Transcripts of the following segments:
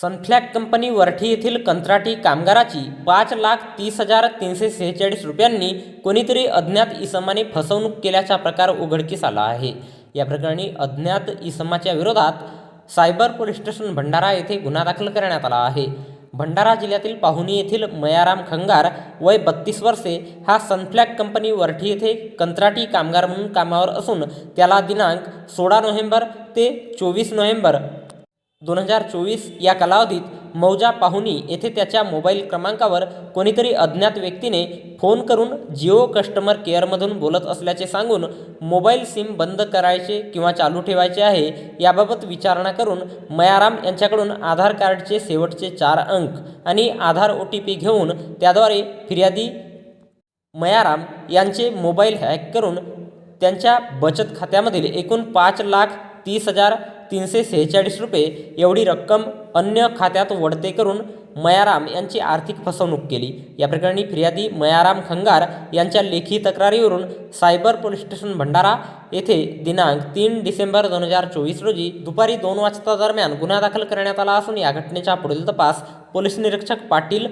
सनफ्लॅक company Warthi येथील कंत्राटी कामगाराची पाच लाख तीस हजार तीनशे सेहेचाळीस रुपयांनी कोणीतरी अज्ञात इसमाने फसवणूक केल्याचा प्रकार उघडकीस आला आहे. या प्रकरणी अज्ञात इसमाच्या विरोधात सायबर पोलीस स्टेशन भंडारा येथे गुन्हा दाखल करण्यात आला आहे. भंडारा जिल्ह्यातील पाहुणी येथील मयाराम खंगार वय बत्तीस वर्षे हा सनफ्लॅक कंपनी वरठी येथे कंत्राटी कामगार म्हणून कामावर असून त्याला दिनांक सोळा नोव्हेंबर ते चोवीस नोव्हेंबर दोन हजार चोवीस या कालावधीत मौजा पाहुणी येथे त्याच्या मोबाईल क्रमांकावर कोणीतरी अज्ञात व्यक्तीने फोन करून जिओ कस्टमर केअरमधून बोलत असल्याचे सांगून मोबाईल सिम बंद करायचे किंवा चालू ठेवायचे आहे याबाबत विचारणा करून मयाराम यांच्याकडून आधार कार्डचे शेवटचे चार अंक आणि आधार ओ टी पी घेऊन त्याद्वारे फिर्यादी मयाराम यांचे मोबाईल हॅक करून त्यांच्या बचत खात्यामधील एकूण पाच लाख तीस हजार तीनशे सेहेचाळीस रुपये एवढी रक्कम अन्य खात्यात वळते करून मयाराम यांची आर्थिक फसवणूक केली. या प्रकरणी फिर्यादी मयाराम खंगार यांच्या लेखी तक्रारीवरून सायबर पोलीस स्टेशन भंडारा येथे दिनांक तीन डिसेंबर दोन हजार चोवीस रोजी दुपारी दोन वाजता दरम्यान गुन्हा दाखल करण्यात आला असून या घटनेचा पुढील तपास पोलीस निरीक्षक Patil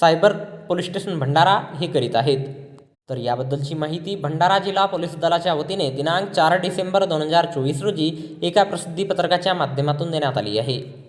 cyber police station Bhandara हे करीत आहेत. तर याबद्दलची माहिती भंडारा जिल्हा पोलीस दलाच्या वतीने दिनांक चार डिसेंबर दोन हजार चोवीस रोजी एका प्रसिद्धीपत्रकाच्या माध्यमातून देण्यात आली आहे.